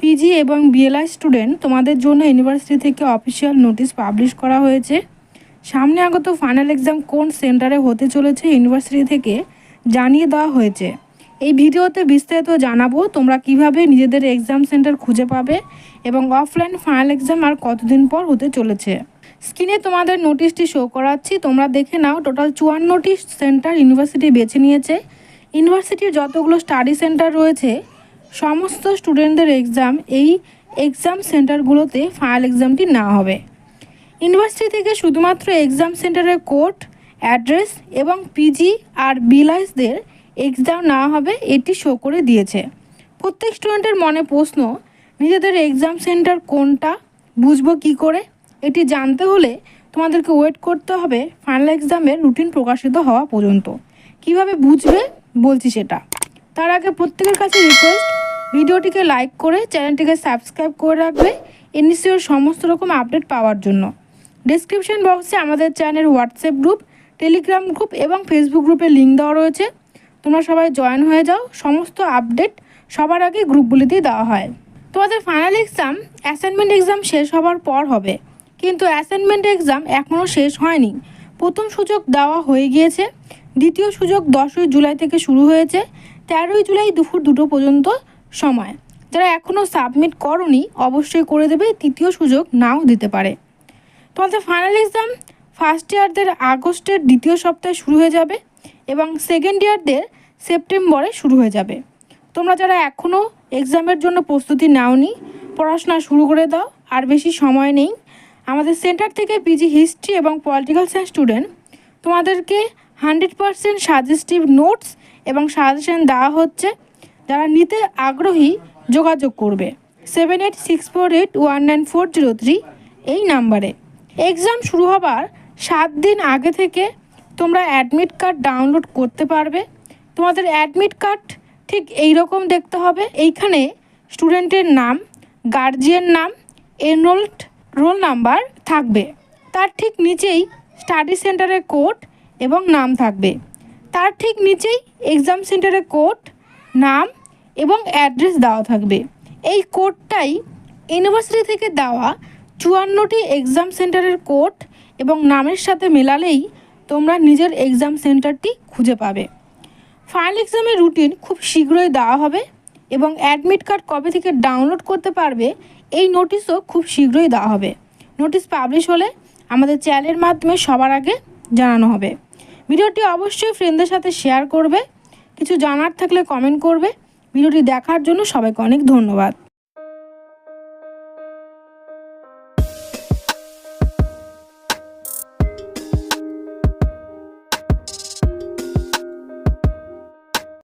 PG এবং BLI student তোমাদের জন্য ইউনিভার্সিটি থেকে অফিসিয়াল নোটিশ পাবলিশ করা হয়েছে। সামনে আগত ফাইনাল এক্সাম কোন সেন্টারে হতে চলেছে ইউনিভার্সিটি থেকে জানিয়ে দেওয়া হয়েছে। এই ভিডিওতে বিস্তারিত জানাব তোমরা কীভাবে নিজেদের এক্সাম সেন্টার খুঁজে পাবে এবং অফলাইন ফাইনাল এক্সাম আর কতদিন পর হতে চলেছে। স্ক্রিনে তোমাদের নোটিশটি শো করাচ্ছি। তোমরা দেখে নাও টোটাল চুয়ান্নটি সেন্টার ইউনিভার্সিটি বেছে নিয়েছে। ইউনিভার্সিটির যতগুলো স্টাডি সেন্টার রয়েছে সমস্ত স্টুডেন্টদের এক্সাম এই এক্সাম সেন্টারগুলোতে ফাইনাল এক্সামটি না হবে। ইউনিভার্সিটি থেকে শুধুমাত্র এক্সাম সেন্টারের কোড অ্যাড্রেস এবং পিজি আর বিলাইসদের এক্সাম নেওয়া হবে, এটি শো করে দিয়েছে। প্রত্যেক স্টুডেন্টের মনে প্রশ্ন, নিজেদের এক্সাম সেন্টার কোনটা, বুঝব কি করে? এটি জানতে হলে তোমাদেরকে ওয়েট করতে হবে ফাইনাল এক্সামের রুটিন প্রকাশিত হওয়া পর্যন্ত। কীভাবে বুঝবে? বলছি সেটা। তার আগে প্রত্যেকের কাছে রিকোয়েস্ট ভিডিওটিকে লাইক করে চ্যানেলটিকে সাবস্ক্রাইব করে রাখবে এনএসিওর সমস্ত রকম আপডেট পাওয়ার জন্য। ডেসক্রিপশন বক্সে আমাদের channel WhatsApp group Telegram group এবং ফেসবুক গ্রুপে লিঙ্ক দেওয়া রয়েছে। তোমরা সবাই জয়েন হয়ে যাও, সমস্ত আপডেট সবার আগে গ্রুপগুলিতেই দেওয়া হয়। তোমাদের ফাইনাল এক্সাম অ্যাসাইনমেন্ট এক্সাম শেষ হওয়ার পর হবে। কিন্তু অ্যাসাইনমেন্ট এক্সাম এখনও শেষ হয়নি। প্রথম সুযোগ দেওয়া হয়ে গিয়েছে। দ্বিতীয় সুযোগ দশই জুলাই থেকে শুরু হয়েছে। তেরোই জুলাই দুপুর দুটো পর্যন্ত সময়। যারা এখনও সাবমিট করনি, অবশ্যই করে দেবে, তৃতীয় সুযোগ নাও দিতে পারে। তোমাদের ফাইনাল এক্সাম ফার্স্ট ইয়ারদের আগস্টের দ্বিতীয় সপ্তাহে শুরু হয়ে যাবে এবং সেকেন্ড ইয়ারদের সেপ্টেম্বরে শুরু হয়ে যাবে। তোমরা যারা এখনও এক্সামের জন্য প্রস্তুতি নাওনি, পড়াশোনা শুরু করে দাও, আর বেশি সময় নেই। আমাদের সেন্টার থেকে পিজি হিস্ট্রি এবং পলিটিক্যাল সায়েন্স স্টুডেন্ট তোমাদেরকে হান্ড্রেড পারসেন্ট সাজেস্টিভ নোটস এবং সাজেশন দেওয়া হচ্ছে, যারা নিতে আগ্রহী যোগাযোগ করবে। Seven eight six four eight one nine four zero three এই নাম্বারে। এক্সাম শুরু হবার সাত দিন আগে থেকে তোমরা অ্যাডমিট কার্ড ডাউনলোড করতে পারবে। তোমাদের অ্যাডমিট কার্ড ঠিক এই রকম দেখতে হবে। এইখানে স্টুডেন্টের নাম গার্জিয়ান নাম এনরোল্ড রোল নাম্বার থাকবে। তার ঠিক নিচেই স্টাডি সেন্টারের কোড এবং নাম থাকবে। তার ঠিক নিচেই এক্সাম সেন্টারের কোড নাম এবং অ্যাড্রেস দেওয়া থাকবে। এই কোডটাই ইউনিভার্সিটি থেকে দেওয়া চুয়ান্নটি এক্সাম সেন্টারের কোড এবং নামের সাথে মেলালেই তোমরা নিজের এক্সাম সেন্টারটি খুঁজে পাবে। ফাইনাল এক্সামের রুটিন খুব শীঘ্রই দেওয়া হবে এবং অ্যাডমিট কার্ড কবে থেকে ডাউনলোড করতে পারবে এই নোটিশও খুব শীঘ্রই দেওয়া হবে। নোটিশ পাবলিশ হলে আমাদের চ্যানেলের মাধ্যমে সবার আগে জানানো হবে। ভিডিওটি অবশ্যই ফ্রেন্ডদের সাথে শেয়ার করবে। কিছু জানার থাকলে কমেন্ট করবে। ভিডিওটি দেখার জন্য সবাইকে অনেক ধন্যবাদ।